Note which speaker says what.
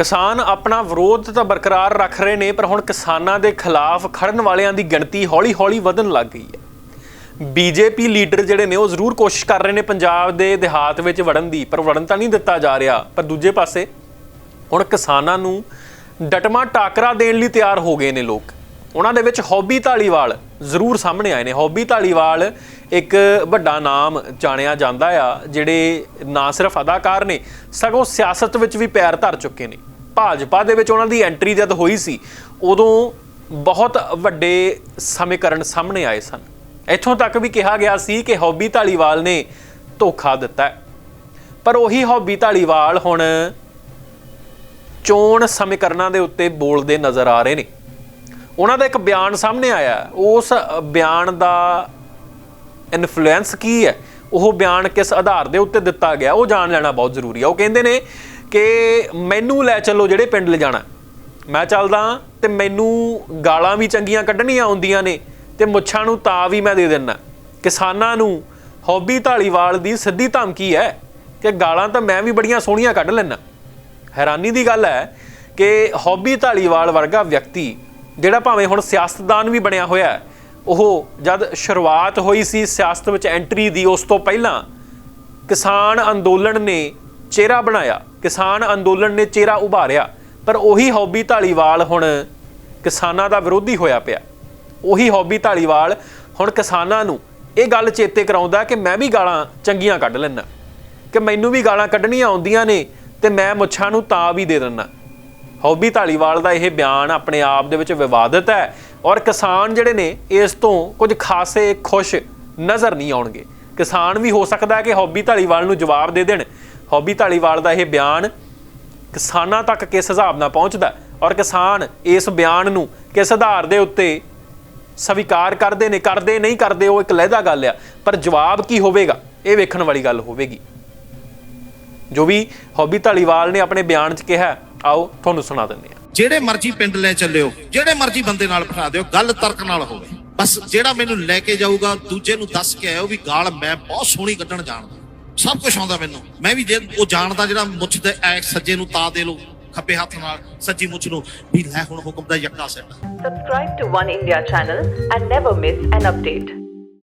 Speaker 1: ਕਿਸਾਨ ਆਪਣਾ ਵਿਰੋਧ ਤਾਂ ਬਰਕਰਾਰ ਰੱਖ ਰਹੇ ਨੇ, ਪਰ ਹੁਣ ਕਿਸਾਨਾਂ ਦੇ ਖਿਲਾਫ ਖੜਨ ਵਾਲਿਆਂ ਦੀ ਗਿਣਤੀ ਹੌਲੀ-ਹੌਲੀ ਵਧਣ ਲੱਗ ਗਈ ਹੈ। ਬੀਜੇਪੀ ਲੀਡਰ ਜਿਹੜੇ ਨੇ, ਉਹ ਜ਼ਰੂਰ ਕੋਸ਼ਿਸ਼ ਕਰ ਰਹੇ ਨੇ ਪੰਜਾਬ ਦੇ ਦਿਹਾਤ ਵਿੱਚ ਵੜਨ ਦੀ, ਪਰ ਵੜਨ ਤਾਂ ਨਹੀਂ ਦਿੱਤਾ ਜਾ ਰਿਹਾ। ਪਰ ਦੂਜੇ ਪਾਸੇ ਹੁਣ ਕਿਸਾਨਾਂ ਨੂੰ ਡਟਮਾ ਟਾਕਰਾ ਦੇਣ ਲਈ ਤਿਆਰ ਹੋ ਗਏ ਨੇ ਲੋਕ। ਉਹਨਾਂ ਦੇ ਵਿੱਚ ਹੌਬੀ ਢਾਲੀਵਾਲ ਜ਼ਰੂਰ ਸਾਹਮਣੇ ਆਏ ਨੇ। ਹੌਬੀ ਢਾਲੀਵਾਲ ਇੱਕ ਵੱਡਾ ਨਾਮ ਜਾਣਿਆ ਜਾਂਦਾ ਆ, ਜਿਹੜੇ ਨਾ ਸਿਰਫ ਅਦਾਕਾਰ ਨੇ, ਸਗੋਂ ਸਿਆਸਤ ਵਿੱਚ ਵੀ ਪੈਰ ਧਰ ਚੁੱਕੇ ਨੇ। ਭਾਜਪਾ ਦੇ ਵਿੱਚ ਉਹਨਾਂ ਦੀ ਐਂਟਰੀ ਜਦ ਹੋਈ ਸੀ, ਉਦੋਂ ਬਹੁਤ ਵੱਡੇ ਸਮੀਕਰਨ ਸਾਹਮਣੇ ਆਏ ਸਨ। ਇੱਥੋਂ ਤੱਕ ਵੀ ਕਿਹਾ ਗਿਆ ਸੀ ਕਿ ਹੌਬੀ ਢਾਲੀਵਾਲ ਨੇ ਧੋਖਾ ਦਿੱਤਾ ਹੈ। ਪਰ ਉਹੀ ਹੌਬੀ ਢਾਲੀਵਾਲ ਹੁਣ ਚੋਣ ਸਮੀਕਰਨਾਂ ਦੇ ਉੱਤੇ ਬੋਲਦੇ ਨਜ਼ਰ ਆ ਰਹੇ ਨੇ। ਉਹਨਾਂ ਦਾ ਇੱਕ ਬਿਆਨ ਸਾਹਮਣੇ ਆਇਆ ਉਸ ਬਿਆਨ ਦਾ ਇਨਫਲੂਐਂਸ ਕੀ ਹੈ? ਉਹ ਬਿਆਨ ਕਿਸ ਆਧਾਰ ਦੇ ਉੱਤੇ ਦਿੱਤਾ ਗਿਆ? ਉਹ ਜਾਣ ਲੈਣਾ ਬਹੁਤ ਜ਼ਰੂਰੀ ਹੈ। ਉਹ ਕਹਿੰਦੇ ਨੇ ਕਿ ਮੈਨੂੰ ਲੈ ਚੱਲੋ ਜਿਹੜੇ ਪਿੰਡ ਲੈ ਜਾਣਾ। ਮੈਂ ਚੱਲਦਾ ਤੇ ਮੈਨੂੰ ਗਾਲਾਂ ਵੀ ਚੰਗੀਆਂ ਕੱਢਣੀਆਂ ਆਉਂਦੀਆਂ ਨੇ ਤੇ ਮੁੱਛਾਂ ਨੂੰ ਤਾ ਵੀ ਮੈਂ ਦੇ ਦਿੰਨਾ ਕਿਸਾਨਾਂ ਨੂੰ ਹੌਬੀ ਢਾਲੀਵਾਲ ਦੀ ਸਿੱਧੀ ਧਮਕੀ ਹੈ ਕਿ ਗਾਲਾਂ ਤਾਂ ਮੈਂ ਵੀ ਬੜੀਆਂ ਸੋਹਣੀਆਂ ਕੱਢ ਲੈਣਾ ਹੈਰਾਨੀ ਦੀ ਗੱਲ ਹੈ ਕਿ ਹੌਬੀ ਢਾਲੀਵਾਲ ਵਰਗਾ ਵਿਅਕਤੀ ਜਿਹੜਾ ਭਾਵੇਂ ਹੁਣ ਸਿਆਸਤਦਾਨ ਵੀ ਬਣਿਆ ਹੋਇਆ ਉਹ ਜਦ ਸ਼ੁਰੂਆਤ ਹੋਈ ਸੀ ਸਿਆਸਤ ਵਿੱਚ ਐਂਟਰੀ ਦੀ, ਉਸ ਤੋਂ ਪਹਿਲਾਂ ਕਿਸਾਨ ਅੰਦੋਲਨ ਨੇ ਚਿਹਰਾ ਬਣਾਇਆ। ਕਿਸਾਨ ਅੰਦੋਲਨ ਨੇ ਚਿਹਰਾ ਉਭਾਰਿਆ। ਪਰ ਉਹੀ ਹੌਬੀ ਢਾਲੀਵਾਲ ਹੁਣ ਕਿਸਾਨਾਂ ਦਾ ਵਿਰੋਧੀ ਹੋਇਆ ਪਿਆ। ਉਹੀ ਹੌਬੀ ਢਾਲੀਵਾਲ ਹੁਣ ਕਿਸਾਨਾਂ ਨੂੰ ਇਹ ਗੱਲ ਚੇਤੇ ਕਰਾਉਂਦਾ ਕਿ ਮੈਂ ਵੀ ਗਾਲਾਂ ਚੰਗੀਆਂ ਕੱਢ ਲੈਣਾ ਕਿ ਮੈਨੂੰ ਵੀ ਗਾਲਾਂ ਕੱਢਣੀਆਂ ਆਉਂਦੀਆਂ ਨੇ ਤੇ ਮੈਂ ਮੁੱਛਾਂ ਨੂੰ ਤਾਂ ਵੀ ਦੇ ਦਿੰਦਾ। ਹੌਬੀ ਢਾਲੀਵਾਲ ਦਾ ਇਹ ਬਿਆਨ ਆਪਣੇ ਆਪ ਦੇ ਵਿੱਚ ਵਿਵਾਦਿਤ ਹੈ ਔਰ ਕਿਸਾਨ ਜਿਹੜੇ ਨੇ ਇਸ ਤੋਂ ਕੁਝ ਖਾਸੇ ਖੁਸ਼ ਨਜ਼ਰ ਨਹੀਂ ਆਉਣਗੇ। ਕਿਸਾਨ ਵੀ ਹੋ ਸਕਦਾ ਹੈ ਕਿ ਹੌਬੀ ਢਾਲੀਵਾਲ ਨੂੰ ਜਵਾਬ ਦੇ ਦੇਣ। ਹੌਬੀ ਢਾਲੀਵਾਲ ਦਾ ਇਹ ਬਿਆਨ ਕਿਸਾਨਾਂ ਤੱਕ ਕਿਸ ਹਿਸਾਬ ਨਾਲ ਪਹੁੰਚਦਾ ਔਰ ਕਿਸਾਨ ਇਸ ਬਿਆਨ ਨੂੰ ਕਿਸ ਆਧਾਰ ਦੇ ਉੱਤੇ ਸਵੀਕਾਰ ਕਰਦੇ ਨੇ, ਕਰਦੇ ਨਹੀਂ ਕਰਦੇ, ਉਹ ਇੱਕ ਲਹਿਦਾ ਗੱਲ ਆ। ਪਰ ਜਵਾਬ ਕੀ ਹੋਵੇਗਾ? ਇਹ ਵੇਖਣ ਵਾਲੀ ਗੱਲ ਹੋਵੇਗੀ। ਜੋ ਵੀ ਹੌਬੀ ਢਾਲੀਵਾਲ ਨੇ ਆਪਣੇ ਬਿਆਨ 'ਚ ਕਿਹਾ, ਆਓ ਤੁਹਾਨੂੰ ਸੁਣਾ ਦਿੰਦੇ ਹਾਂ।
Speaker 2: ਜਿਹੜੇ ਮਰਜ਼ੀ ਪਿੰਡ ਲੈ ਚੱਲਿਓ, ਜਿਹੜੇ ਮਰਜ਼ੀ ਬੰਦੇ ਨਾਲ ਬਿਠਾ ਦਿਓ, ਗੱਲ ਤਰਕ ਨਾਲ ਹੋਵੇ। ਬਸ ਜਿਹੜਾ ਮੈਨੂੰ ਲੈ ਕੇ ਜਾਊਗਾ, ਦੂਜੇ ਨੂੰ ਦੱਸ ਕੇ ਆਇਓ ਵੀ ਗਾਲ ਮੈਂ ਬਹੁਤ ਸੋਹਣੀ ਕੱਢਣ ਜਾਣਦਾ। ਸਭ ਕੁਝ ਆਉਂਦਾ ਮੈਨੂੰ। ਮੈਂ ਵੀ ਜੇ ਉਹ ਜਾਣਦਾ ਜਿਹੜਾ ਮੁੱਛ ਦੇ ਐ ਸੱਜੇ ਨੂੰ ਤਾ ਦੇ ਲੋ ਖੱਬੇ ਹੱਥ ਨਾਲ, ਸੱਜੀ ਮੁੱਛ ਨੂੰ। ਵੀ ਲੈ ਹੁਣ ਹੁਕਮ ਦਾ ਯੱਕਾ set
Speaker 3: Subscribe to One India channel and never miss an update.